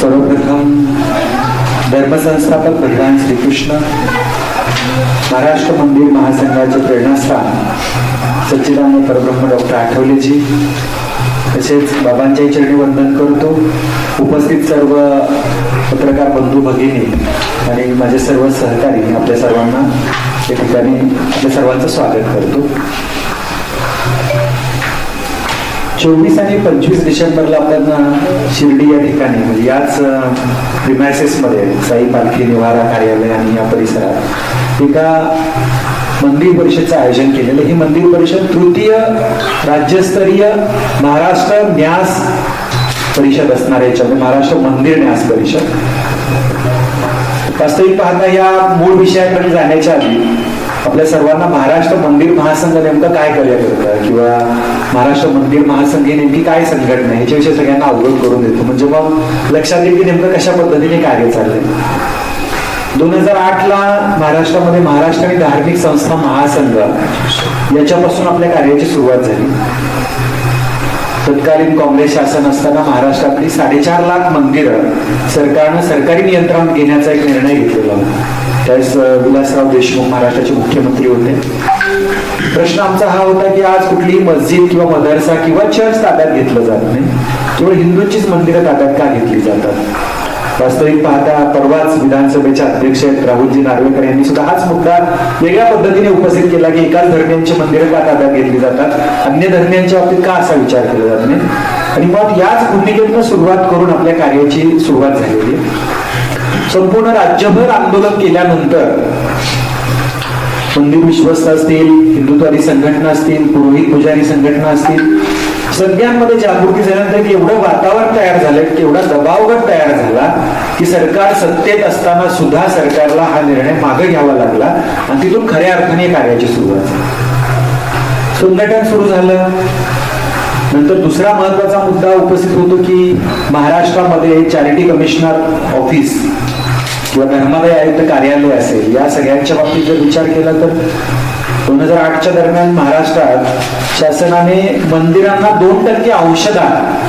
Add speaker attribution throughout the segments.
Speaker 1: सर्वप्रथम धर्मसंस्थापक भगवान श्रीकृष्ण महाराष्ट्र मंदिर महासंघाचे प्रेरणास्थान सच्चिदानंद परब्रह्म डॉक्टर आठवलेजी तसेच बाबांच्याही चरणी वंदन करतो. उपस्थित सर्व पत्रकार बंधू भगिनी आणि माझे सर्व सहकारी आपल्या सर्वांना या ठिकाणी आपल्या सर्वांचं स्वागत करतो. चोवीस आणि पंचवीस डिसेंबरला आपण शिर्डी या ठिकाणी म्हणजे याच प्रिमॅसेसमध्ये साई पालखी निवारा कार्यालय आणि या परिसरात. एका मंदिर परिषदचं आयोजन केलेलं ही मंदिर परिषद तृतीय राज्यस्तरीय महाराष्ट्र न्यास परिषद असणार आहे. याच्यामध्ये महाराष्ट्र मंदिर न्यास परिषद. वास्तविक पाहता या मूळ विषयाकडे जाण्याच्या आधी आपल्या सर्वांना महाराष्ट्र मंदिर महासंघ नेमकं काय कार्य करतं? किंवा महाराष्ट्र मंदिर महासंघ ही नेमकी काय संघटना ह्याच्याविषयी सगळ्यांना अवगत करून देतो. म्हणजे मग लक्षात येईल की नेमकं कशा पद्धतीने कार्य चाललंय. दोन हजार आठ ला महाराष्ट्रामध्ये महाराष्ट्र आणि धार्मिक संस्था महासंघ याच्यापासून आपल्या कार्याची सुरुवात झाली. तत्कालीन काँग्रेस शासन असताना महाराष्ट्रातली साडेचार लाख मंदिरं सरकारनं सरकारी नियंत्रण घेण्याचा एक निर्णय घेतलेला. होता त्यावेळेस विलासराव देशमुख महाराष्ट्राचे मुख्यमंत्री होते. प्रश्न आमचा हा होता की आज कुठलीही मस्जिद किंवा मदरसा किंवा चर्च ताब्यात घेतलं जात नाही. केवळ हिंदूंचीच मंदिरं ताब्यात का घेतली जातात? वास्तविक पाहता परवाच विधानसभेचे अध्यक्ष राहुलजी नार्वेकर यांनी सुद्धा हाच मुद्दा वेगळ्या पद्धतीने उपस्थित केला की एकाच धर्मियांची मंदिरं का ताब्यात घेतली जातात? अन्य धर्मियांच्या बाबतीत का असा विचार केला जात नाही? आणि मग याच भूमिकेतनं सुरुवात करून आपल्या कार्याची सुरुवात झालेली संपूर्ण राज्यभर आंदोलन केल्यानंतर मंदिर विश्वस्त असतील हिंदुत्वादी संघटना असतील पुरोहित पुजारी संघटना असतील सगळ्यांमध्ये जागृती झाल्यानंतर एवढं वातावरण तयार झालं तेवढा दबावगट तयार झाला की सरकार सत्तेत असताना सुद्धा सरकारला हा निर्णय मागे घ्यावा लागला आणि तिथून खऱ्या अर्थाने कार्याची सुरुवात झाली. संघटन सुरू झालं. नंतर दुसरा महत्त्वाचा मुद्दा उपस्थित होतो की महाराष्ट्रामध्ये चॅरिटी कमिशनर ऑफिस किंवा धर्मादाय आयुक्त कार्यालय असेल या सगळ्यांच्या बाबतीत जर विचार केला तर दोन हजार आठच्या दरम्यान महाराष्ट्रात शासनाने मंदिरांना दोन टक्के औषधात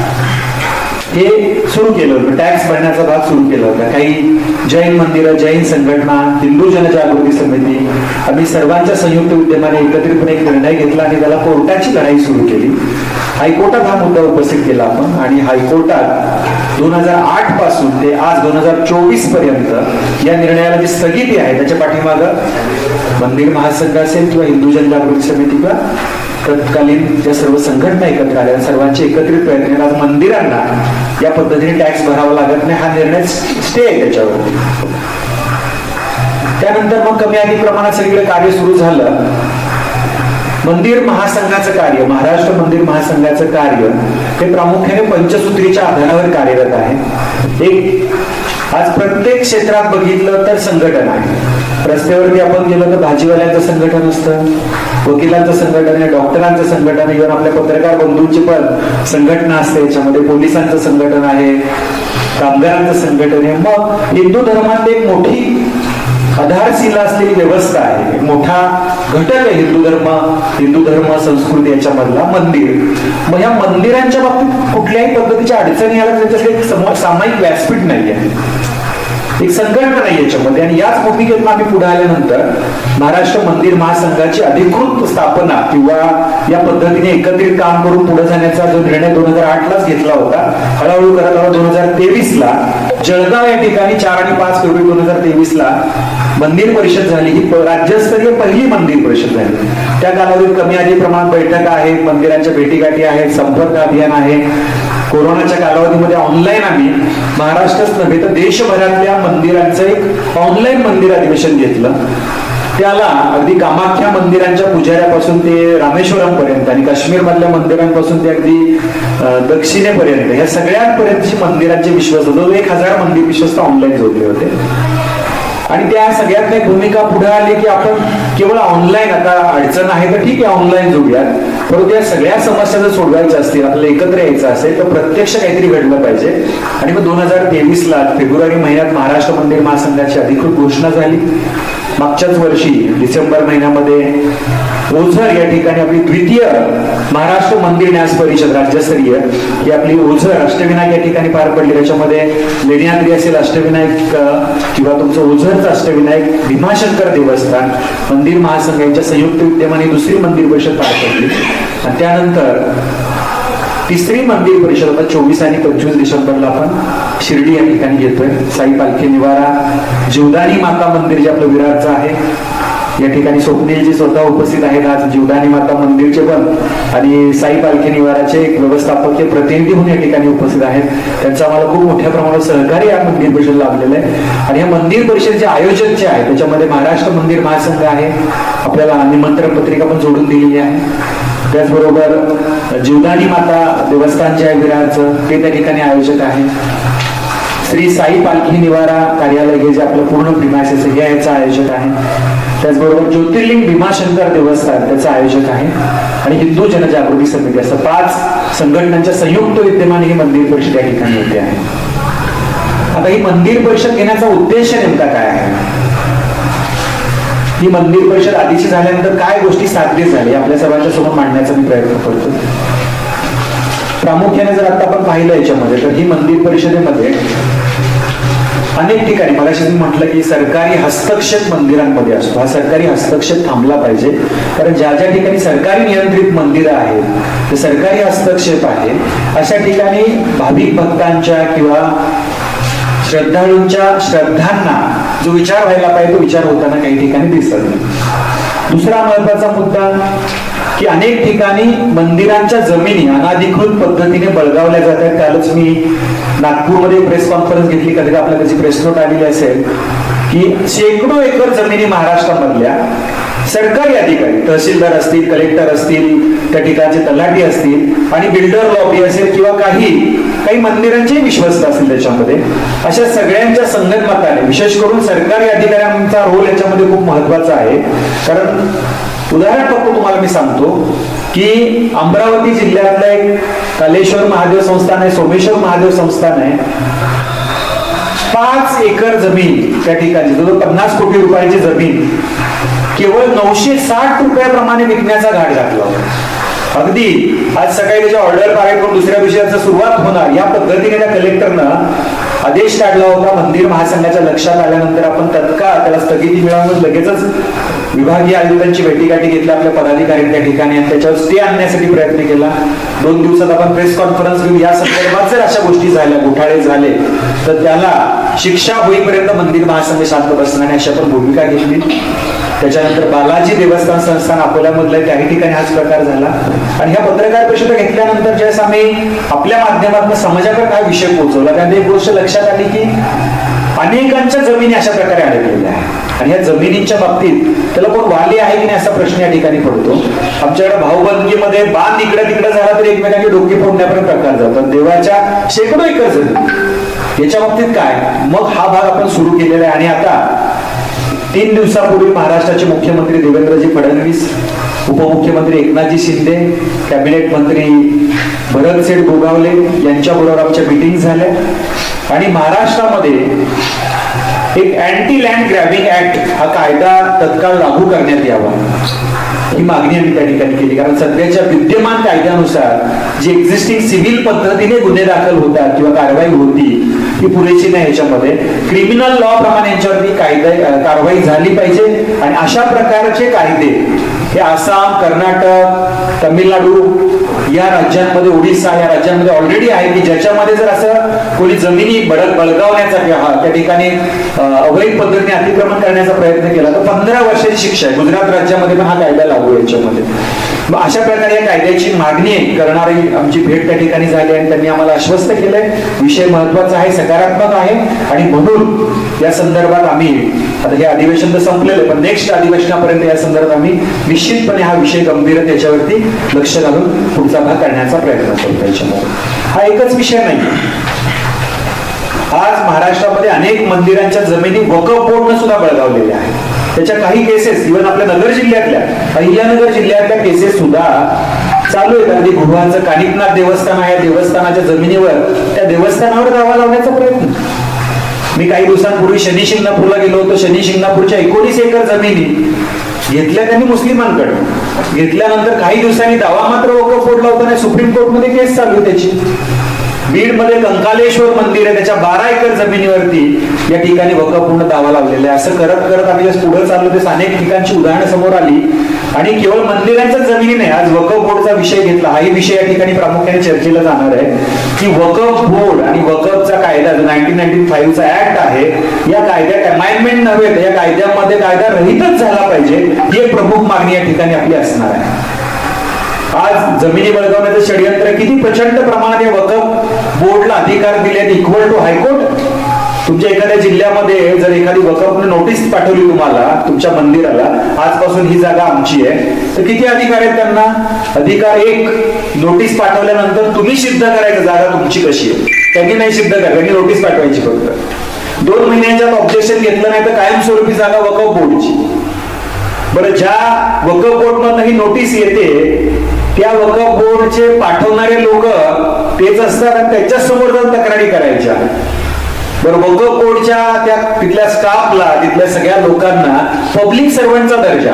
Speaker 1: हे सुरू केलं होतं. टॅक्स भरण्याचा भाग सुरू केला होता. काही जैन मंदिरं जैन संघटना हिंदू जनजागृती समिती आम्ही सर्वांच्या संयुक्त उद्यमाने एकत्रितपणे एक निर्णय घेतला आणि त्याला कोर्टाची लढाई सुरू केली. हायकोर्टात हा मुद्दा उपस्थित केला आपण आणि हायकोर्टात दोन हजार आठपासून ते आज दोन हजार चोवीसपर्यंत या निर्णयाला जी स्थगिती आहे त्याच्या पाठीमागं मंदिर महासंघ असेल किंवा हिंदू जनजागृती समिती किंवा तत्कालीन ज्या सर्व संघटना एकत्र आल्या सर्वांचे एकत्रित प्रयत्न आज मंदिरांना या पद्धतीने टॅक्स भरावा लागत नाही हा निर्णय स्टे आहे त्याच्यावर. त्यानंतर मग कमी अधिक प्रमाणात सगळीकडे कार्य सुरू झालं. मंदिर महासंघाचं कार्य महाराष्ट्र मंदिर महासंघाचं कार्य हे प्रामुख्याने पंचसूत्रीच्या आधारावर कार्यरत आहे. एक आज प्रत्येक क्षेत्रात बघितलं तर संघटन आहे. रस्त्यावरती आपण गेलो तर भाजीवाल्यांचं संघटन असतं वकिलांचं संघटन आहे डॉक्टरांचं संघटन आहे इव्हन आपल्या पत्रकार बंधूंची पण संघटना असते याच्यामध्ये पोलिसांचं संघटन आहे कामगारांचं संघटन आहे. मग हिंदू धर्मात एक मोठी आधारशिला असलेली व्यवस्था आहे. एक मोठा घटक आहे हिंदू धर्म. हिंदू धर्म संस्कृती याच्यामधला मंदिर. मग या मंदिरांच्या बाबतीत कुठल्याही पद्धतीच्या अडचणी आल्या त्यांच्यासाठी एक सामायिक व्यासपीठ नाही आहे एक संकल्पना नाही याच्यामध्ये. आणि याच भूमिकेतून आम्ही पुढे आल्यानंतर महाराष्ट्र मंदिर महासंघाची अधिकृत स्थापना किंवा या पद्धतीने एकत्रित काम करून पुढे जाण्याचा जो निर्णय दोन हजार आठ लाच घेतला होता हळूहळू करत आला दोन हजार तेवीस ला जळगाव या ठिकाणी चार आणि पाच फेब्रुवारी दोन हजार तेवीस ला मंदिर परिषद झाली. ही राज्यस्तरीय पहिली मंदिर परिषद झाली. त्या कालावधीत कमी अधिक प्रमाणात बैठका आहेत मंदिरांच्या भेटीगाठी आहेत संपर्क अभियान आहे. कोरोनाच्या कालावधीमध्ये ऑनलाईन आम्ही महाराष्ट्रच नव्हे तर देशभरातल्या मंदिरांचं एक ऑनलाईन मंदिर अधिवेशन घेतलं. त्याला अगदी कामाख्या मंदिरांच्या पुजाऱ्यापासून ते रामेश्वरम पर्यंत आणि काश्मीर मधल्या मंदिरांपासून ते अगदी दक्षिणेपर्यंत या सगळ्यांपर्यंतची मंदिरांचे विश्वास. होतो एक हजार मंदिर विश्वस्त ऑनलाईन जोडले होते. आणि त्या सगळ्यात एक भूमिका पुढे आली की आपण केवळ ऑनलाईन आता अडचण आहे तर ठीक आहे ऑनलाईन जोडूयात. परंतु या सगळ्या समस्या जर सोडवायच्या असतील आपल्याला एकत्र यायचं असेल तर प्रत्यक्ष काहीतरी घडलं पाहिजे. आणि मग दोन हजार तेवीस ला फेब्रुवारी महिन्यात महाराष्ट्र मंदिर महासंघाची अधिकृत घोषणा झाली. मागच्याच वर्षी डिसेंबर महिन्यामध्ये ओझर या ठिकाणी आपली द्वितीय महाराष्ट्र मंदिर न्यास परिषद राज्यस्तरीय ही आपली ओझर अष्टविनायक या ठिकाणी पार पडली. त्याच्यामध्ये लेण्याद्री असेल अष्टविनायक किंवा तुमचं ओझरचं अष्टविनायक भीमाशंकर देवस्थान मंदिर महासंघ यांच्या संयुक्त विद्यमाने दुसरी मंदिर परिषद पार पडली. आणि त्यानंतर तिसरी मंदिर परिषद आता चोवीस आणि पंचवीस डिसेंबरला आपण शिर्डी या ठिकाणी घेतोय साई पालखी निवारा जीवदानी माता मंदिर जे आपलं विरारचं आहे या ठिकाणी स्वप्नीलजी स्वतः उपस्थित आहेत आज. जीवदानी माता मंदिरचे पण आणि साई पालखी निवाराचे एक व्यवस्थापकीय प्रतिनिधी म्हणून या ठिकाणी उपस्थित आहेत. त्यांचं आम्हाला खूप मोठ्या प्रमाणात सहकार्य या मंदिर परिषद लाभलेलं आहे. आणि या मंदिर परिषदेचे आयोजक जे आहे त्याच्यामध्ये महाराष्ट्र मंदिर महासंघ आहे. आपल्याला निमंत्रण पत्रिका पण जोडून दिलेली आहे. त्याचबरोबर जीवदानी माता देवस्थान जे आहे विरारचं ते त्या ठिकाणी आयोजक आहे. श्री साई पालखी निवारा कार्यालय हे जे आपलं पूर्ण प्रिमायसेस हे याचं आयोजक आहे. त्याचबरोबर ज्योतिर्लिंग भीमाशंकर देवस्थान त्याचं आयोजक आहे. आणि हिंदू जनजागृती समिती असं पाच संघटनांच्या संयुक्त विद्यमान ही मंदिर परिषद या ठिकाणी होते आहे. आता ही मंदिर परिषद घेण्याचा उद्देश नेमका काय आहे? ही मंदिर परिषद आधीची झाल्यानंतर काय गोष्टी साध्य झाल्या आपल्या सर्वांच्या समोर मांडण्याचा मी प्रयत्न करतो. प्रामुख्याने जर आता आपण पाहिलं याच्यामध्ये तर ही मंदिर परिषदेमध्ये अनेक ठिकाणी मला मी म्हटलं की सरकारी हस्तक्षेप मंदिरांमध्ये असतो. हा सरकारी हस्तक्षेप थांबला पाहिजे. कारण ज्या ज्या ठिकाणी सरकारी नियंत्रित मंदिरं आहेत ते सरकारी हस्तक्षेप आहे अशा ठिकाणी भाविक भक्तांच्या किंवा श्रद्धाळूंच्या श्रद्धांना जो विचार व्हायला पाहिजे तो विचार होताना काही ठिकाणी दिसत नाही. दुसरा महत्त्वाचा मुद्दा की अनेक ठिकाणी मंदिरांच्या जमिनी अनाधिकृत पद्धतीने बळगावल्या जातात त्यालाच कालच मी नागपूरमध्ये प्रेस कॉन्फरन्स घेतली. कधी आपल्या त्याची प्रेस नोट आलेली असेल की शेकडो एकर जमिनी महाराष्ट्रामधल्या सरकारी अधिकारी तहसीलदार असतील कलेक्टर असतील त्या ठिकाणचे तलाठी असतील आणि बिल्डर लॉबी असेल किंवा काही काही मंदिरांचे विश्वस्त असतील त्याच्यामध्ये अशा सगळ्यांच्या संगनमताने विशेष करून सरकारी अधिकाऱ्यांचा रोल याच्यामध्ये खूप महत्त्वाचा आहे. कारण उदाहरण फक्त तुम्हाला मी सांगतो की अमरावती जिल्ह्यातलं एक कालेश्वर महादेव संस्थान आहे सोमेश्वर महादेव संस्थान आहे. पाच एकर जमीन त्या ठिकाणी जवळ पन्नास कोटी रुपयाची जमीन. केवळ नऊशे साठ रुपयाप्रमाणे विकण्याचा घाट घातला होता. अगदी आज सकाळी त्याच्या ऑर्डर पारायण करून दुसऱ्या विषयाचा सुरुवात होणार या पद्धतीने त्या कलेक्टरनं आदेश काढला होता मंदिर महासंघाच्या लक्षात आल्यानंतर आपण तत्काळ त्याला स्थगिती मिळवून लगेचच विभागीय आयुक्तांची भेटीगाठी घेतली आपल्या पदाधिकारी त्या ठिकाणी आणि त्याच्यावर स्टे आणण्यासाठी प्रयत्न केला दोन दिवसात आपण प्रेस कॉन्फरन्स घेऊन या संदर्भात जर अशा गोष्टी झाल्या घोटाळे झाले तर त्याला शिक्षा होईपर्यंत मंदिर महासंघ शांत बसणार अशी आपण भूमिका घेतली त्याच्यानंतर बालाजी देवस्थान संस्थान अकोल्यामधलं त्याही ठिकाणी हाच प्रकार झाला. आणि ह्या पत्रकार परिषदा घेतल्यानंतर ज्यावेळेस आम्ही आपल्या माध्यमातून समाजाकडे काय विषय पोहोचवला त्यात एक गोष्ट लक्षात आली की अनेकांच्या जमिनी अशा प्रकारे अडकलेल्या आहेत. आणि या जमिनींच्या बाबतीत त्याला कोण वाली आहे की नाही असा प्रश्न या ठिकाणी पडतो. आमच्याकडे भाऊबंदीमध्ये बांध इकडे तिकडे झाला तरी एकमेकांची डोकी फोडण्यापर्यंत प्रकार जातात देवाच्या शेकडो एकर जमीन याच्या बाबतीत काय? मग हा भाग आपण सुरू केलेला आहे. आणि आता तीन दिवसापूर्वी महाराष्ट्राचे मुख्यमंत्री देवेंद्रजी फडणवीस उपमुख्यमंत्री एकनाथजी शिंदे कॅबिनेट मंत्री भरतसेठ गोगावले यांच्याबरोबर आमच्या मिटिंग झाल्या. आणि महाराष्ट्रामध्ये एक अँटी लँड ग्रॅबिंग ऍक्ट हा कायदा तत्काळ लागू करण्यात यावा. ही मागणी आम्ही त्या ठिकाणी केली. कारण सध्याच्या विद्यमान कायद्यानुसार जी एक्झिस्टिंग सिव्हिल पद्धतीने गुन्हे दाखल होतात किंवा कारवाई होती ती पुरेशी नाही याच्यामध्ये. क्रिमिनल लॉ प्रमाणे यांच्यावरती कायदा कारवाई झाली पाहिजे. आणि अशा प्रकारचे कायदे हे आसाम कर्नाटक तमिळनाडू या राज्यांमध्ये ओडिसा या राज्यांमध्ये ऑलरेडी आहे की ज्याच्यामध्ये जर असं कोणी जमिनी बडक बळगावण्याचा किंवा त्या ठिकाणी अवैध पद्धतीने अतिक्रमण करण्याचा प्रयत्न केला तर पंधरा वर्षाची शिक्षा आहे. गुजरात राज्यामध्ये पण हा कायदा लागू याच्यामध्ये. मग अशा प्रकारे या कायद्याची मागणी करणारी आमची भेट त्या ठिकाणी झाली आणि त्यांनी आम्हाला आश्वस्त केलंय. विषय महत्त्वाचा आहे सकारात्मक आहे आणि म्हणून या संदर्भात आम्ही आता हे अधिवेशन तर संपलेलं पण नेक्स्ट अधिवेशनापर्यंत या संदर्भात आम्ही निश्चितपणे हा विषय गंभीर त्याच्यावरती लक्ष घालून पुढचा भाग करण्याचा प्रयत्न करतो याच्यामध्ये. हा एकच विषय नाही. आज महाराष्ट्रामध्ये अनेक मंदिरांच्या जमिनी वकफ बोर्डनं सुद्धा बळगावलेल्या आहेत. त्याच्या काही केसेस इव्हन आपल्या नगर जिल्ह्यातल्या अहिल्यानगर जिल्ह्यातल्या केसेस सुद्धा चालू आहेत. अगदी भुवाचं कानिकनाथ देवस्थान आहे. देवस्थानाच्या जमिनीवर त्या देवस्थानावर दावा लावण्याचा प्रयत्न. मी काही दिवसांपूर्वी शनी शिंगणापूरला गेलो होतो. शनी शिंगणापूरच्या एकोणीस एकर जमिनी घेतल्या त्यांनी मुस्लिमांकडे. घेतल्यानंतर काही दिवसांनी दावा मात्र वकफ फोडला होता आणि सुप्रीम कोर्टमध्ये केस चालू आहे त्याची. बीडमध्ये कंकालेश्वर मंदिर आहे त्याच्या बारा एकर जमिनीवरती या ठिकाणी वकफ पूर्ण दावा लावलेला आहे. असं करत करत आम्ही पुढे चाललो तेच अनेक ठिकाणची उदाहरणं समोर आली. आणि केवळ मंदिरांच्या जमिनी नाही आज वकफ बोर्डचा विषय घेतला हाही विषय या ठिकाणी प्रामुख्याने चर्चेला जाणार आहे की वकफ बोर्ड आणि वकफचा कायदा जो नाईन्टीन नाईन्टी फाईव्हचा ऍक्ट आहे या कायद्यात अमाइनमेंट नव्हे तर या कायद्यामध्ये कायदा रहितच झाला पाहिजे ही एक प्रमुख मागणी या ठिकाणी आपली असणार आहे. आज जमिनी बळकावण्याचं षडयंत्र किती प्रचंड प्रमाणात या वकफ बोर्डला अधिकार दिले इक्वल टू हायकोर्ट तुमच्या एखाद्या जिल्ह्यामध्ये जर एखादी वकफने नोटीस पाठवली तुम्हाला तुमच्या मंदिराला आजपासून ही जागा आमची आहे तर किती अधिकार आहेत त्यांना? अधिकार एक नोटीस पाठवल्यानंतर तुम्ही सिद्ध करायचं जागा तुमची कशी आहे? त्यांनी नाही सिद्ध करा त्यांनी नोटीस पाठवायची फक्त. दोन महिन्यांच्या ऑब्जेक्शन घेतलं नाही तर कायमस्वरूपी जागा वकफ बोर्डची बरं ज्या वकफ मधून ही नोटीस येते त्या वकफ बोर्डचे पाठवणारे लोक तेच असतात आणि त्याच्यासमोर जाऊन तक्रारी करायच्या बरं वकफ बोर्डच्या त्या तिथल्या स्टाफला तिथल्या सगळ्या लोकांना पब्लिक सर्वंटचा दर्जा.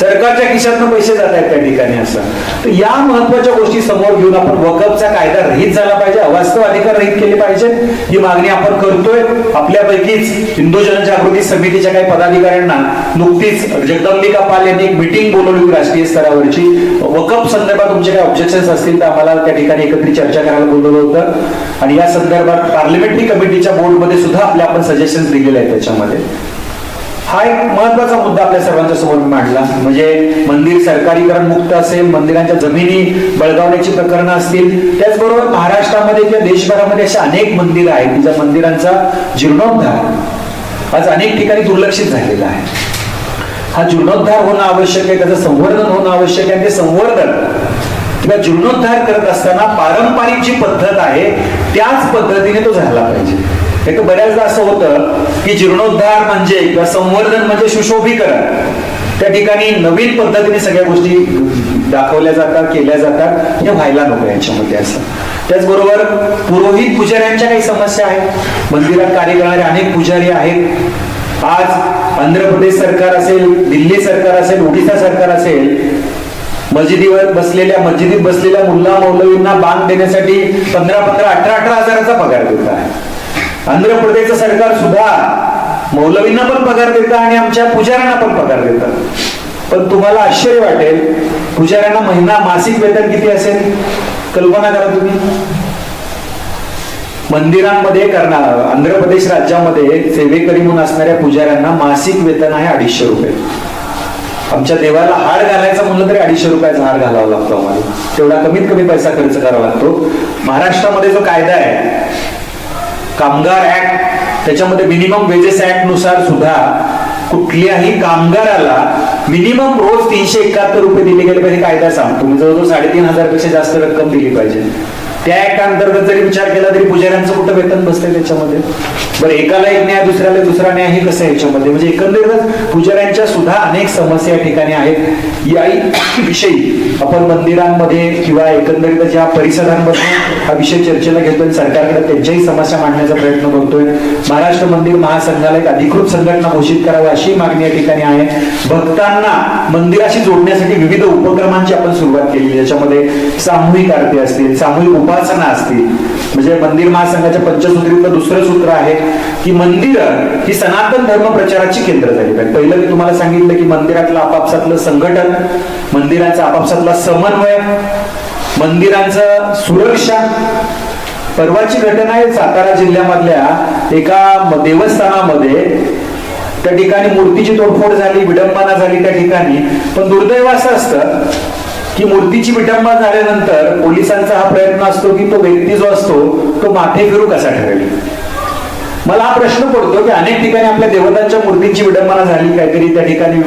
Speaker 1: सरकारच्या खिशातनं पैसे जात आहेत त्या ठिकाणी असं. तर या महत्त्वाच्या गोष्टी समोर घेऊन आपण वकफचा कायदा रहित झाला पाहिजे अवास्तव अधिकार रहित केले पाहिजे ही मागणी आपण करतोय. आपल्यापैकीच हिंदू जनजागृती समितीच्या काही पदाधिकाऱ्यांना नुकतीच जगदंबिका पाल यांनी एक मिटिंग बोलवली राष्ट्रीय स्तरावरची. वकफ संदर्भात तुमचे काही ऑब्जेक्शन असतील तर आम्हाला त्या ठिकाणी एकत्रित चर्चा करायला बोलवलं होतं. आणि या संदर्भात पार्लमेंटरी कमिटीच्या बोर्डमध्ये सुद्धा आपले आपण सजेशन दिलेले आहेत त्याच्यामध्ये. हा एक महत्त्वाचा मुद्दा आपल्या सर्वांच्या समोर मांडला. म्हणजे मंदिर सरकारीकरण मुक्त असेल मंदिरांच्या जमिनी बळगावण्याची प्रकरणं असतील त्याचबरोबर महाराष्ट्रामध्ये किंवा देशभरामध्ये अशा अनेक मंदिरं आहेत की ज्या मंदिरांचा जीर्णोद्धार आज अनेक ठिकाणी दुर्लक्षित झालेला आहे. हा जीर्णोद्धार होणं आवश्यक आहे त्याचं संवर्धन होणं आवश्यक आहे. ते संवर्धन किंवा जीर्णोद्धार करत असताना पारंपरिक जी पद्धत आहे त्याच पद्धतीने तो झाला पाहिजे. एक बऱ्याचदा असं होतं की जीर्णोद्धार म्हणजे किंवा संवर्धन म्हणजे सुशोभीकरण. त्या ठिकाणी नवीन पद्धतीने सगळ्या गोष्टी दाखवल्या जातात केल्या जातात. हे व्हायला नको यांच्यामध्ये असं. त्याचबरोबर पुरोहित पुजाऱ्यांच्या काही समस्या आहेत. मंदिरात कार्य करणारे अनेक पुजारी आहेत. आज आंध्र प्रदेश सरकार असेल दिल्ली सरकार असेल ओडिशा सरकार असेल मस्जिदीवर बसलेल्या मस्जिदीत बसलेल्या मुल्ला मौलवींना बांध देण्यासाठी पंधरा पंधरा अठरा अठरा हजाराचा पगार देत आहे आंध्र प्रदेशचं सरकार सुद्धा मौलवींना पण पगार देतं आणि आमच्या पुजाऱ्यांना पण पगार देतं. पण तुम्हाला आश्चर्य वाटेल पुजाऱ्यांना महिना मासिक वेतन किती असेल? कल्पना करा तुम्ही. मंदिरांमध्ये करणार आंध्र प्रदेश राज्यामध्ये सेवेकरी म्हणून असणाऱ्या पुजाऱ्यांना मासिक वेतन आहे अडीचशे रुपये. आमच्या देवाला हार घालायचा म्हणलं तरी अडीचशे रुपयाचा हार घालावा लागतो आम्हाला. तेवढा कमीत कमी पैसा खर्च करावा लागतो. महाराष्ट्रामध्ये जो कायदा आहे कामगार ऍक्ट त्याच्यामध्ये मिनिमम वेजेस ऍक्टनुसार सुद्धा कुठल्याही कामगाराला मिनिमम रोज तीनशे एकाहत्तर रुपये दिले गेले पाहिजे. कायदा सांगतो तुम्ही जवळजवळ साडेतीन हजारपेक्षा जास्त रक्कम दिली पाहिजे. त्या एका अंतर्गत जरी विचार केला तरी पुजाऱ्यांचं कुठं वेतन बसतंय त्याच्यामध्ये? बरं एकाला एक न्याय दुसऱ्याला दुसरा न्याय हे कसं आहे याच्यामध्ये? म्हणजे एकंदरीतच पुजाऱ्यांच्या सुद्धा अनेक समस्या या ठिकाणी आहेत. या विषयी आपण मंदिरांमध्ये किंवा एकंदरीत ज्या परिसरांमध्ये हा विषय चर्चेला घेतोय सरकारकडे त्यांच्याही समस्या मांडण्याचा प्रयत्न करतोय. महाराष्ट्र मंदिर महासंघाला एक अधिकृत संघटना घोषित करावी अशी मागणी या ठिकाणी आहे. भक्तांना मंदिराशी जोडण्यासाठी विविध उपक्रमांची आपण सुरुवात केली ज्याच्यामध्ये सामूहिक आरती असतील सामूहिक उपासना असतील. म्हणजे मंदिर महासंघाच्या पंचसूत्रीतलं दुसरं सूत्र आहे की मंदिर ही सनातन धर्म प्रचाराची केंद्र झाली. पाहिजे पहिलं मी तुम्हाला सांगितलं की मंदिरातलं आपापसातलं संघटन मंदिराचा आपापसातला समन्वय मंदिरांचं सुरक्षा. परवाची घटना आहे सातारा जिल्ह्यामधल्या एका देवस्थानामध्ये. त्या ठिकाणी मूर्तीची तोडफोड झाली विडंबना झाली त्या ठिकाणी. पण दुर्दैव असं असतं की मूर्तीची विटंबना झाल्यानंतर पोलिसांचा हा प्रयत्न असतो की तो व्यक्ती जो असतो तो माथे फिरू कसा ठरेल? मला हा प्रश्न पडतो की अनेक ठिकाणी आपल्या देवतांच्या मूर्तींची विडंबना झाली काहीतरी त्या ठिकाणी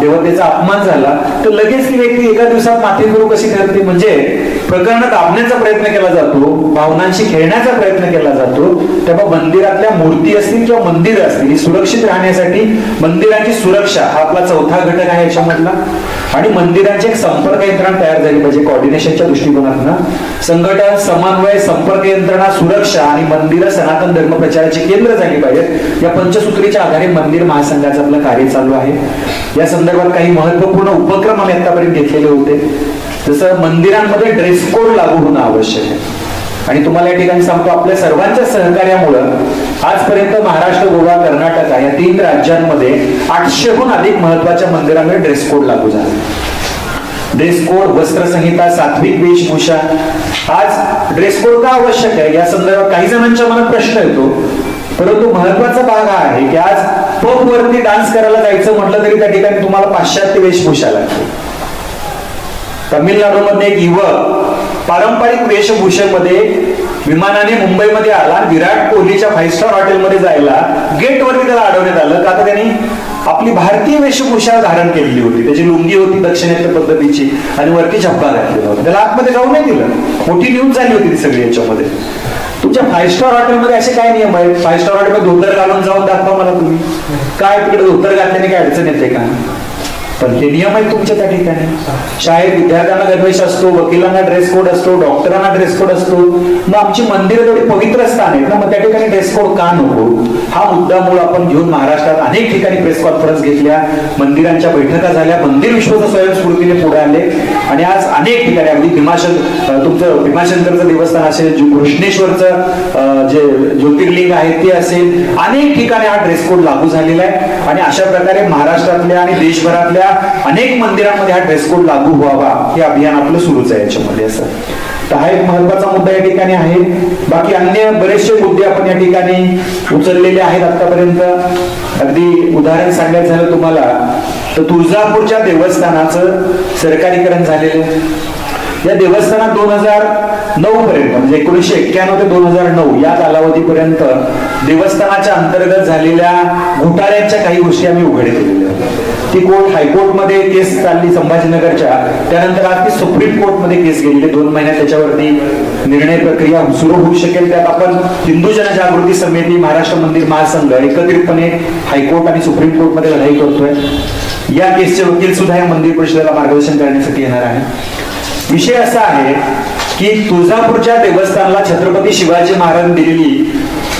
Speaker 1: देवतेचा अपमान झाला तर लगेच ती व्यक्ती एका दिवसात माथे फिरू कशी ठरते? म्हणजे प्रकरण दाबण्याचा प्रयत्न केला जातो भावनांशी खेळण्याचा प्रयत्न केला जातो तेव्हा मंदिरातल्या मूर्ती असतील किंवा मंदिर असतील ही सुरक्षित राहण्यासाठी मंदिरांची सुरक्षा हा आपला चौथा घटक आहे याच्यामधला. आणि मंदिरांची एक संपर्क यंत्रणा तयार झाली पाहिजे कॉर्डिनेशनच्या दृष्टिकोनातनं. संघटन समन्वय संपर्क यंत्रणा सुरक्षा आणि मंदिर सनातन धर्म प्रचाराची केंद्र झाली पाहिजेत. या पंचसूत्रीच्या आधारे मंदिर महासंघाचं आपलं कार्य चालू आहे. या संदर्भात काही महत्त्वपूर्ण उपक्रम आम्ही आतापर्यंत घेतलेले होते. जसं मंदिरांमध्ये ड्रेस कोड लागू होणं आवश्यक आहे. आणि तुम्हाला या ठिकाणी सांगतो आपल्या सर्वांच्या सहकार्यामुळं आजपर्यंत महाराष्ट्र गोवा कर्नाटक या तीन राज्यांमध्ये आठशेहून अधिक महत्त्वाच्या मंदिरांमध्ये ड्रेस कोड लागू झाला. ड्रेस कोड वस्त्रसंहिता सात्विक वेशभूषा आज ड्रेस कोड का आवश्यक आहे? या संदर्भात काही जणांच्या मनात प्रश्न येतो परंतु महत्त्वाचा भाग हा आहे की आज पब वरती डान्स करायला जायचं म्हटलं तरी त्या ठिकाणी तुम्हाला पाश्चात्य वेशभूषा लागते. तामिळनाडूमध्ये एक युवक पारंपरिक वेशभूषेमध्ये विमानाने मुंबईमध्ये आला. विराट कोहलीच्या फाईव्ह स्टार हॉटेलमध्ये जायला. गेटवरती त्याला अडवण्यात आलं. का तर त्यांनी आपली भारतीय वेशभूषा धारण केलेली होती. त्याची लुंगी होती दक्षिणेच्या पद्धतीची आणि वरती छप्पा घातलेला होता. त्याला आतमध्ये जाऊ नाही दिलं. मोठी न्यूज झाली होती ती सगळी याच्यामध्ये. तुमच्या फाईव्ह स्टार हॉटेलमध्ये असे काय नियम आहेत? फाईव्ह स्टार हॉटेलमध्ये धोतर घालून जाऊन दाखवा मला तुम्ही. काय तिकडे धोतर घातल्याने काय अडचण येते का? पण ते नियम आहेत तुमच्या त्या ठिकाणी. शाळेत विद्यार्थ्यांना गणवेश असतो वकिलांना ड्रेस कोड असतो डॉक्टरांना ड्रेस कोड असतो. मग आमची मंदिरं तेवढी पवित्र स्थान आहेत ना मग त्या ठिकाणी ड्रेस कोड का नको? हा मुद्दा मूळ आपण घेऊन महाराष्ट्रात अनेक ठिकाणी प्रेस कॉन्फरन्स घेतल्या मंदिरांच्या बैठका झाल्या मंदिर विश्वास स्वयंस्फूर्तीने पुढे आले. आणि आज अनेक ठिकाणी अगदी भीमाशंकर तुमचं भीमाशंकरचं देवस्थान असेल जे कृष्णेश्वरचं जे ज्योतिर्लिंग आहे ते असेल अनेक ठिकाणी हा ड्रेस कोड लागू झालेला आहे. आणि अशा प्रकारे महाराष्ट्रातल्या आणि देशभरातल्या अनेक मंदिरांमध्ये हा ड्रेस कोड लागू व्हावा हे अभियान आपलं सुरूच आहे याच्यामध्ये असं. तर हा एक महत्त्वाचा मुद्दा या ठिकाणी आहे. बाकी अन्य बरेचसे मुद्दे आपण या ठिकाणी उचललेले आहेत आतापर्यंत. अगदी उदाहरण सांगायचं झालं तुम्हाला तर तुळजापूरच्या देवस्थानाचं सरकारीकरण झालेलं. आहे. या देवस्थानात दोन हजार नऊ पर्यंत म्हणजे एकोणीसशे एक्क्याण्णव ते दोन हजार नऊ या कालावधीपर्यंत देवस्थानाच्या अंतर्गत झालेल्या घोटाळ्यांच्या काही गोष्टी आम्ही उघड केलेल्या होत्या. कोर्ट हायकोर्टमध्ये केस चालली संभाजीनगरच्या. त्यानंतर आज ती सुप्रीम कोर्टमध्ये केस गेली दोन महिन्यात त्याच्यावरती निर्णय प्रक्रिया सुरू होऊ शकेल. त्यात आपण हिंदू जनजागृती समिती महाराष्ट्र मंदिर महासंघ एकत्रितपणे हायकोर्ट आणि सुप्रीम कोर्टमध्ये लढाई करतोय. या केसचे वकील सुद्धा या मंदिर परिषदेला मार्गदर्शन करण्यासाठी येणार आहे विषय असा आहे की तुळजापूरच्या देवस्थानला छत्रपती शिवाजी महाराज दिलेली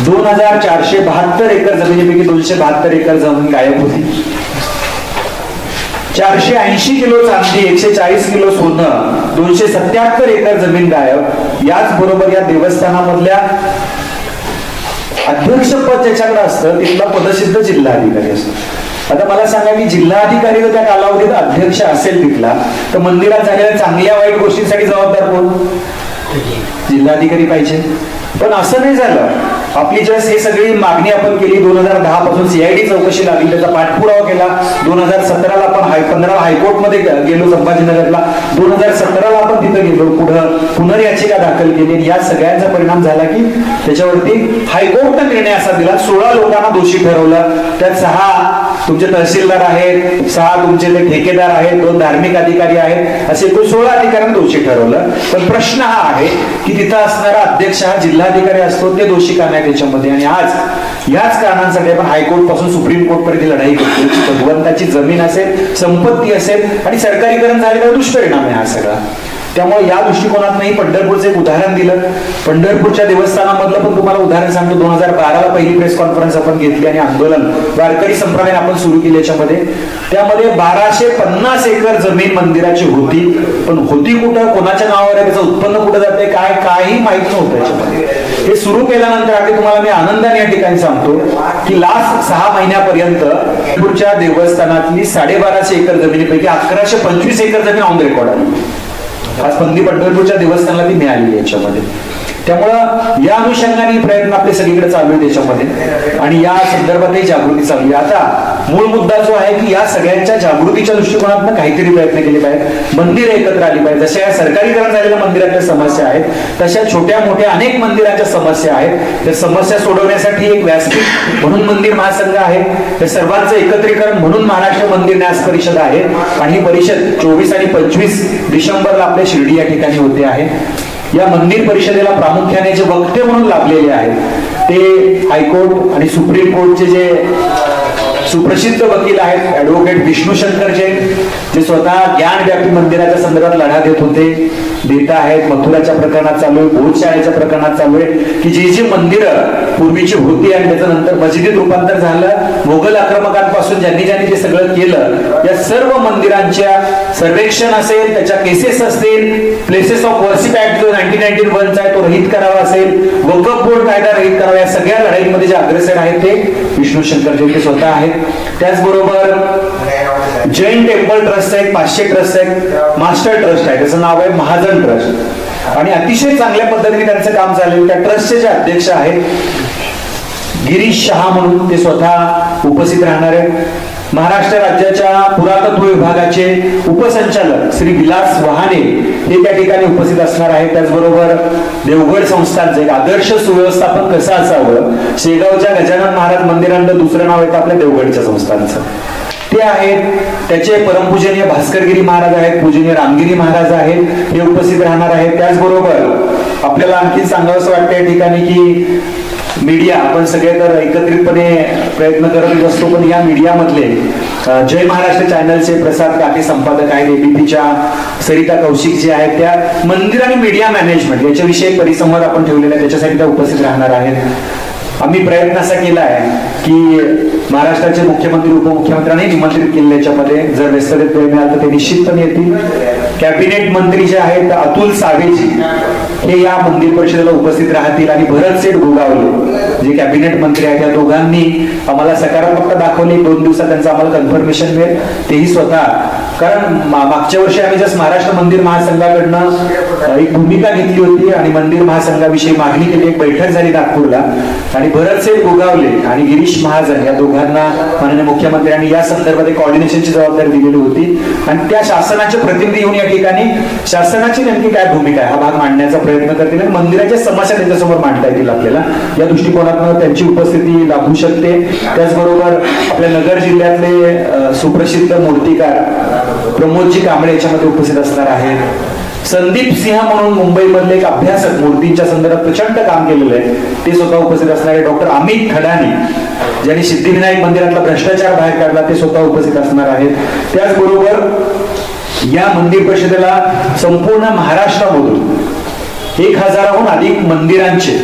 Speaker 1: दोन हजार चारशे बहात्तर एकर जमिनीपैकी दोनशे बहात्तर एकर जमीन गायब होती. चारशे ऐंशी किलो चांदी एकशे चाळीस किलो सोनं दोनशे सत्याहत्तर एकर जमीन गायब. याच बरोबर या देवस्थानामधल्या अध्यक्षपद ज्याच्याकडे असतं तिथला पदसिद्ध जिल्हा अधिकारी असतो. आता मला सांगा की जिल्हाधिकारी जर त्या कालावधीत अध्यक्ष असेल तिथला तर मंदिरात झालेल्या चांगल्या वाईट गोष्टींसाठी जबाबदार कोण? जिल्हाधिकारी पाहिजे. पण असं नाही झालं. आपली जस्ट हे सगळी मागणी आपण केली दोन हजार दहा पासून सीआयडी चौकशी लागली त्याचा पाठपुरावा केला. दोन हजार सतराला आपण हाय पंधरा हायकोर्टमध्ये गेलो संभाजीनगरला. दोन हजार सतराला आपण तिथं गेलो पुढं पुनर्याचिका दाखल केली. या सगळ्यांचा परिणाम झाला की त्याच्यावरती हायकोर्टनं निर्णय असा दिला सोळा लोकांना दोषी ठरवलं. त्यात सहा तुमचे तहसीलदार आहेत सहा तुमचे ते ठेकेदार आहेत दोन धार्मिक अधिकारी आहेत असे एकूण सोळा अधिकाऱ्यांना दोषी ठरवलं. पण प्रश्न हा आहे की तिथं असणारा अध्यक्ष हा जिल्हाधिकारी असतो ते दोषी का नाही त्याच्यामध्ये? आणि आज याच कारणांसाठी आपण हायकोर्टपासून सुप्रीम कोर्ट पर्यंत लढाई करतो भगवंताची जमीन असेल संपत्ती असेल आणि सरकारीकरण झालेला दुष्परिणाम आहे हा सगळा. त्यामुळे या दृष्टिकोनातूनही पंढरपूरचं एक उदाहरण दिलं. पंढरपूरच्या देवस्थानामधलं पण तुम्हाला उदाहरण सांगतो. दोन हजार बाराला पहिली प्रेस कॉन्फरन्स आपण घेतली आणि आंदोलन वारकरी संप्रदाय आपण सुरू केली याच्यामध्ये. त्यामध्ये बाराशे पन्नास एकर जमीन मंदिराची होती. पण होती कुठं? कोणाच्या नावावर आहे? त्याचं उत्पन्न कुठं जाते काय? काही माहीत नव्हतं याच्यामध्ये. हे सुरू केल्यानंतर आधी तुम्हाला मी आनंदाने या ठिकाणी सांगतो की लास्ट सहा महिन्यापर्यंत पुढच्या देवस्थानातली साडेबाराशे एकर जमिनीपैकी अकराशे पंचवीस एकर जमीन ऑन रेकॉर्ड आली आज पंदी पंढरपूरच्या देवस्थानाला ती मिळाली याच्यामध्ये. त्यामुळं या अनुषंगाने प्रयत्न आपले सगळीकडे चालू आहे देशामध्ये. आणि या संदर्भातही जागृती चालू आहे. आता मूळ मुद्दा जो आहे की या सगळ्यांच्या जागृतीच्या दृष्टिकोनातून काहीतरी प्रयत्न केले पाहिजेत. मंदिर एकत्र आली पाहिजे जशा या सरकारीकरण झालेल्या मंदिराच्या समस्या आहेत तशा छोट्या मोठ्या अनेक मंदिराच्या समस्या आहेत. त्या समस्या सोडवण्यासाठी एक व्यासपीठ म्हणून मंदिर महासंघ आहे. त्या सर्वांचं एकत्रीकरण म्हणून महाराष्ट्र मंदिर न्यास परिषद आहे. आणि ही परिषद चोवीस आणि पंचवीस डिसेंबरला आपल्या शिर्डी या ठिकाणी होते आहे. या मंदिर परिषदेला प्रामुख्याने जे वक्ते म्हणून लाभलेले आहेत ते हायकोर्ट आणि सुप्रीम कोर्टचे जे सुप्रसिद्ध वकील आहेत ऍडव्होकेट विष्णू शंकर जैन जे स्वतः ज्ञानव्यापी मंदिराच्या संदर्भात लढा देत होते. देता आहेत. मथुराच्या प्रकरणात चालू आहे भोजशाळेच्या प्रकरणात चालू आहे. की जी जी मंदिरं पूर्वीची होती आणि त्याचं नंतर मस्जिदीत रूपांतर झालं मोगल आक्रमकांपासून ज्यांनी ज्यांनी ते सगळं केलं या सर्व मंदिरांच्या सर्वेक्षण असेल त्याच्या केसेस असतील प्लेसेस ऑफ वर्शिप ऍक्ट जो नाईन्टीन नाईन्टीन वनचा आहे तो रहित करावा असेल वकफ बोर्ड कायदा रहित करावा या सगळ्या लढाईमध्ये जे अग्रेसर आहेत ते विष्णू शंकर जैन स्वतः आहेत. त्याचबरोबर जैन टेम्पल ट्रस्ट आहे पाचशे ट्रस्ट आहे मास्टर ट्रस्ट आहे त्याचं नाव आहे महाजन ट्रस्ट. आणि अतिशय चांगल्या पद्धतीने त्यांचं काम चाललेलं त्या ट्रस्टचे जे अध्यक्ष आहेत गिरीश शहा म्हणून ते स्वतः उपस्थित राहणार आहेत. महाराष्ट्र राज्याच्या पुरातत्व विभागाचे उपसंचालक श्री विलास वहाने हे त्या ठिकाणी उपस्थित असणार आहे त्याचबरोबर देवगड संस्थांचे एक आदर्श सुव्यवस्थापन कसं असावं? शेगावच्या गजानन महाराज मंदिरांचं दुसरं नाव येतं आपल्या देवगडच्या संस्थांचं? ते आहेत. त्याचे परमपूजनीय भास्करगिरी महाराज आहेत पूजनीय रामगिरी महाराज आहेत हे उपस्थित राहणार आहेत. त्याचबरोबर आपल्याला आणखी सांगावं असं वाटतं या ठिकाणी की मीडिया आपण सगळे तर एकत्रितपणे प्रयत्न करत असतो पण या मीडियामधले जय महाराष्ट्र चॅनलचे प्रसाद काके संपादक आहेत एबीपीच्या सरिता कौशिक जे आहेत त्या मंदिर आणि मीडिया मॅनेजमेंट याच्याविषयी परिसंवाद आपण ठेवलेला आहे. त्याच्यासाठी त्या उपस्थित राहणार आहेत. आम्ही प्रयत्न असा केला आहे की महाराष्ट्राचे मुख्यमंत्री उपमुख्यमंत्र्यांनी निमंत्रित केले याच्यामध्ये जर व्यस्ततेत वेळ मिळाला तर ते निश्चितपणे येतील. कॅबिनेट मंत्री जे आहेत अतुल सावेजी हे या मंदिर परिषदेला उपस्थित राहतील आणि भरत सेठ गोगावले जे कॅबिनेट मंत्री आहेत त्या दोघांनी आम्हाला सकारात्मकता दाखवली. दोन दिवसात त्यांचं आम्हाला कन्फर्मेशन मिळेल. तेही स्वतः कारण मागच्या वर्षी आम्ही जस्ट महाराष्ट्र मंदिर महासंघाकडनं एक भूमिका घेतली होती आणि मंदिर महासंघाविषयी मागणी केली एक बैठक झाली नागपूरला. आणि भरतसे गोगावले आणि गिरीश महाजन या दोघांना माननीय मुख्यमंत्र्यांनी या संदर्भात एक कॉर्डिनेशनची जबाबदारी दिलेली होती. आणि त्या शासनाचे प्रतिनिधी येऊन या ठिकाणी शासनाची नेमकी काय भूमिका आहे? हा भाग मांडण्याचा प्रयत्न करतील आणि मंदिराच्या समस्या त्यांच्यासमोर मांडता येतील आपल्याला. या दृष्टिकोनातून त्यांची उपस्थिती लाभू शकते. त्याचबरोबर आपल्या नगर जिल्ह्यातले सुप्रसिद्ध मूर्तिकार प्रमोदजी कांबळे याच्यामध्ये उपस्थित असणार आहेत. संदीप सिंह म्हणून मुंबईमधले एक अभ्यासक मूर्तींच्या संदर्भात प्रचंड काम केलेलं आहे. ते स्वतः उपस्थित असणारे डॉक्टर अमित खडानी ज्यांनी सिद्धिविनायक मंदिरातला भ्रष्टाचार बाहेर काढला ते स्वतः उपस्थित असणार आहेत. त्याचबरोबर या मंदिर परिषदेला संपूर्ण महाराष्ट्रामधून एक हजाराहून अधिक मंदिरांचे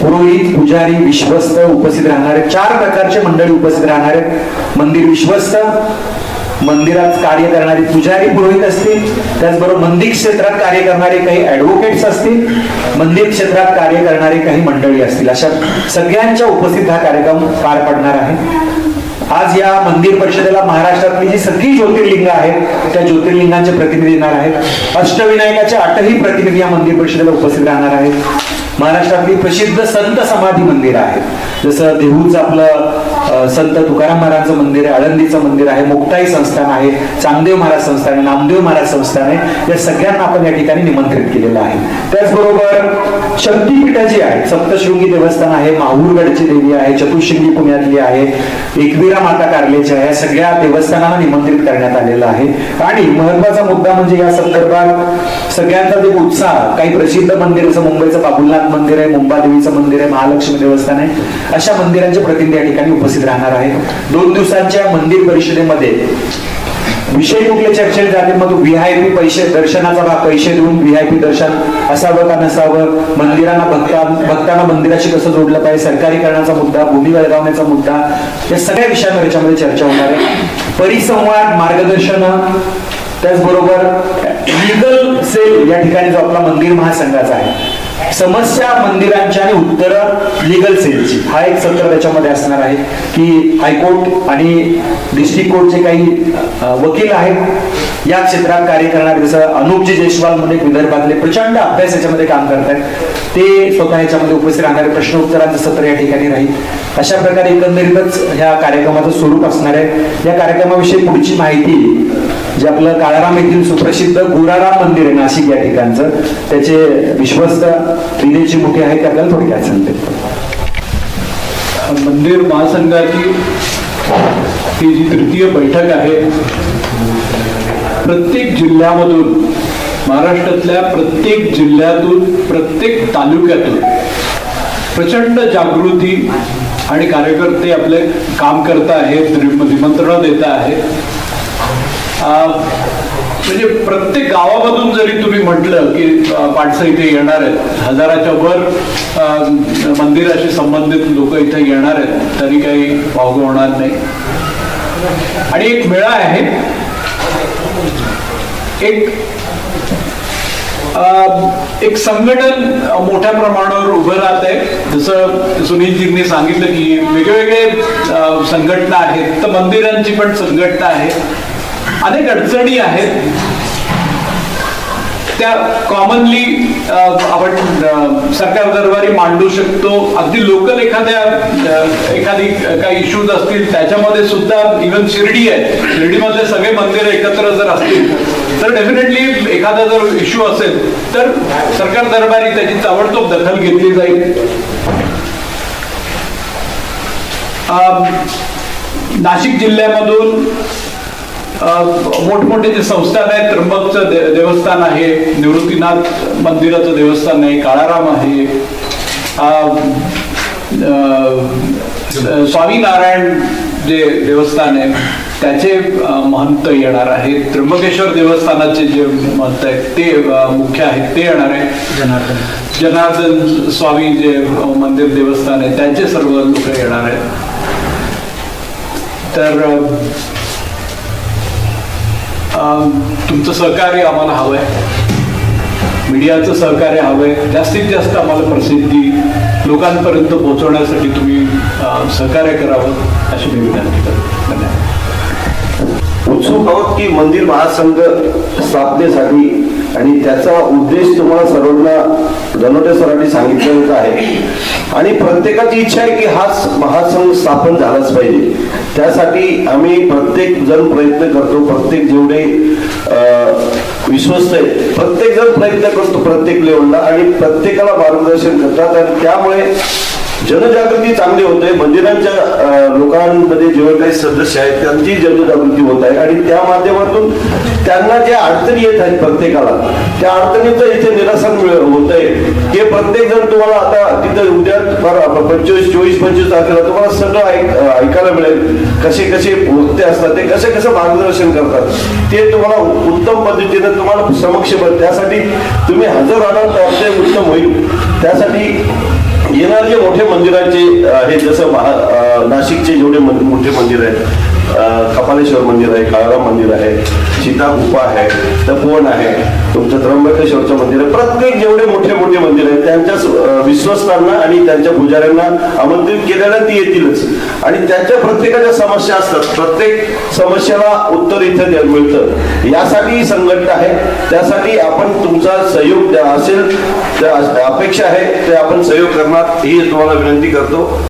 Speaker 1: पुरोहित पुजारी विश्वस्त उपस्थित राहणारे चार प्रकारचे मंडळी उपस्थित राहणारे मंदिर विश्वस्त मंदिरात कार्य करणारे पुजारी पुरोहित असतील त्याचबरोबर मंदिर क्षेत्रात कार्य करणारे काही ऍडव्होकेट्स असतील मंदिर क्षेत्रात कार्य करणारे काही मंडळी असतील. अशा सगळ्यांच्या उपस्थित हा कार्यक्रम पार पडणार आहे. आज या मंदिर परिषदेला महाराष्ट्रातली जी सगळी ज्योतिर्लिंग आहेत त्या ज्योतिर्लिंगांचे प्रतिनिधी येणार आहेत. अष्टविनायकाचे आठही प्रतिनिधी या मंदिर परिषदेला उपस्थित राहणार आहेत. महाराष्ट्रातली प्रसिद्ध संत समाधी मंदिर आहेत. जसं देहूचं आपलं संत तुकाराम महाराजांचं मंदिर आहे आळंदीचं मंदिर आहे मुक्ताई संस्थान आहे चांगदेव महाराज संस्थान आहे नामदेव महाराज संस्थान आहे या सगळ्यांना आपण या ठिकाणी निमंत्रित केलेलं आहे. त्याचबरोबर शक्तीपीठं जी आहेत सप्तशृंगी देवस्थान आहे माहूरगडची देवी आहे चतुशृंगी पुण्यातली आहे एकविरा माता कार्लेची आहे या सगळ्या देवस्थानांना निमंत्रित करण्यात आलेलं आहे. आणि महत्त्वाचा मुद्दा म्हणजे या संदर्भात सगळ्यांचा जे उत्साह काही प्रसिद्ध मंदिर जसं मुंबईचं बाबुलनाथ मंदिर आहे मुंबादेवीचं मंदिर आहे महालक्ष्मी देवस्थान आहे अशा मंदिरांचे प्रतिनिधी या ठिकाणी उपस्थित उपस्थित राहणार आहेत दोन दिवसांच्या मंदिर परिषदेमध्ये विषय कुठले चर्चेत जाते मग व्हीआयपी पैसे दर्शनाचा भाग पैसे देऊन व्हीआयपी दर्शन असावं का नसावं? मंदिरांना भक्ता भक्तांना मंदिराशी कसं जोडलं पाहिजे? सरकारीकरणाचा मुद्दा भूमी वळगावण्याचा मुद्दा या सगळ्या विषयांवर याच्यामध्ये चर्चा होणार आहे. परिसंवाद मार्गदर्शन त्याचबरोबर लिगल सेल या ठिकाणी जो आपला मंदिर महासंघाचा आहे. समस्या मंदिरांची आणि उत्तर लिगल सेलची हा एक सत्र त्याच्यामध्ये असणार आहे की हायकोर्ट आणि डिस्ट्रिक्ट कोर्टचे काही वकील आहेत. या क्षेत्रात कार्य करणारे जसं अनुपजी जयस्वाल म्हणून एक विदर्भातले प्रचंड अभ्यास याच्यामध्ये काम करतात ते स्वतः याच्यामध्ये उपस्थित राहणारे प्रश्न उत्तरांचं सत्र या ठिकाणी राहील. अशा प्रकारे एकंदरीतच ह्या कार्यक्रमाचं स्वरूप असणार आहे. या कार्यक्रमाविषयी पुढची माहिती जे आपलं काळाराम येथील सुप्रसिद्ध गुराराम मंदिर आहे नाशिक या ठिकाणचं त्याचे विश्वस्त विदेची मुठी आहे ते. आपल्याला थोडक्यात सांगते
Speaker 2: मंदिर महासंघाची ही जी तृतीय बैठक आहे प्रत्येक जिल्ह्यामधून महाराष्ट्रातल्या प्रत्येक जिल्ह्यातून प्रत्येक तालुक्यातून प्रचंड जागृती आणि कार्यकर्ते आपले काम करत आहेत निमंत्रण देत आहेत. अं, म्हणजे प्रत्येक गावामधून जरी तुम्ही म्हटलं की अं, माणसं इथे येणार आहेत हजाराच्या वर मंदिराशी संबंधित लोक इथे येणार आहेत तरी काही वावग होणार नाही. आणि एक मेळा आहे. एक एक संघटन मोठ्या प्रमाणावर उभं राहत आहे. जसं सुनीलजींनी सांगितलं की वेगवेगळे संघटना आहेत. तर मंदिरांची पण संघटना आहे. अनेक अडचणी आहेत. त्या कॉमनली आपण सरकार दरबारी मांडू शकतो. अगदी लोकल एखाद्या एखादी काही इश्यूज असतील त्याच्यामध्ये सुद्धा इव्हन शिर्डी आहे शिर्डीमधले सगळे मंदिर एकत्र जर असतील तर डेफिनेटली एखादा जर इश्यू असेल तर सरकार दरबारी त्याची ताबडतोब दखल घेतली जाईल. अं, नाशिक जिल्ह्यामधून मोठमोठे जे संस्थान आहेत त्र्यंबकचं दे- देवस्थान आहे निवृत्तीनाथ मंदिराचं देवस्थान आहे काळाराम आहे स्वामीनारायण जे देवस्थान आहे त्याचे महंत येणार आहेत त्र्यंबकेश्वर देवस्थानाचे जे महंत आहेत ते मुख्य आहेत ते येणार आहे.
Speaker 1: जनार्दन.
Speaker 2: जनार्दन स्वामी जे मंदिर देवस्थान आहे त्यांचे सर्व लोक येणार आहेत. तर तुमचं सहकार्य आम्हाला हवं आहे मीडियाचं सहकार्य हवं आहे जास्तीत जास्त आम्हाला प्रसिद्धी लोकांपर्यंत पोहोचवण्यासाठी तुम्ही सहकार्य करावं अशी मी विनंती करतो. धन्यवाद.
Speaker 3: उत्सुक आहोत की मंदिर महासंघ स्थापनेसाठी आणि त्याचा उद्देश तुम्हाला सर्वांना धनोटे सरांनी सांगितलेला आहे. आणि प्रत्येकाची इच्छा आहे की हाच महासंघ स्थापन झालाच पाहिजे. त्यासाठी आम्ही प्रत्येक जण प्रयत्न करतो प्रत्येक जेवढे विश्वस्त आहेत प्रत्येक जण प्रयत्न करतो प्रत्येक लेवलला आणि प्रत्येकाला मार्गदर्शन करतात आणि त्यामुळे जनजागृती चांगली होते मंदिरांच्या लोकांमध्ये जेव्हा काही सदस्य आहेत त्यांची जनजागृती होत आहे. आणि त्या माध्यमातून त्यांना ज्या अडचणी येत आहेत प्रत्येकाला त्या अडचणीचं इथे निरसन होत आहे. हे प्रत्येक जण तुम्हाला आता तिथं उद्या पंचवीस चोवीस पंचवीस तारखेला तुम्हाला सगळं ऐक ऐकायला मिळेल. कसे कसे वक्ते असतात ते कसे कसं मार्गदर्शन करतात ते तुम्हाला उत्तम पद्धतीने तुम्हाला समक्ष बघ. त्यासाठी तुम्ही हजर राहणार तर ते उत्तम होईल. त्यासाठी येणारे जे मोठे मंदिरांचे आहेत जसं नाशिकचे जेवढे मोठे मंदिर आहेत कपालेश्वर मंदिर आहे काळाराम मंदिर आहे सीता गुफा आहे तपोवन आहे? तुमचं त्र्यंबकेश्वरचं मंदिर आहे. प्रत्येक जेवढे मोठे मोठे मंदिर आहेत त्यांच्या विश्वस्तांना आणि त्यांच्या पुजाऱ्यांना आमंत्रित केलेल्या ती येतीलच. आणि त्यांच्या प्रत्येकाच्या समस्या असतात. प्रत्येक समस्याला उत्तर इथे मिळतं. यासाठी संघटना आहे. त्यासाठी आपण तुमचा सहयोग असेल अपेक्षा आहे ते आपण सहयोग करणार ही तुम्हाला विनंती करतो.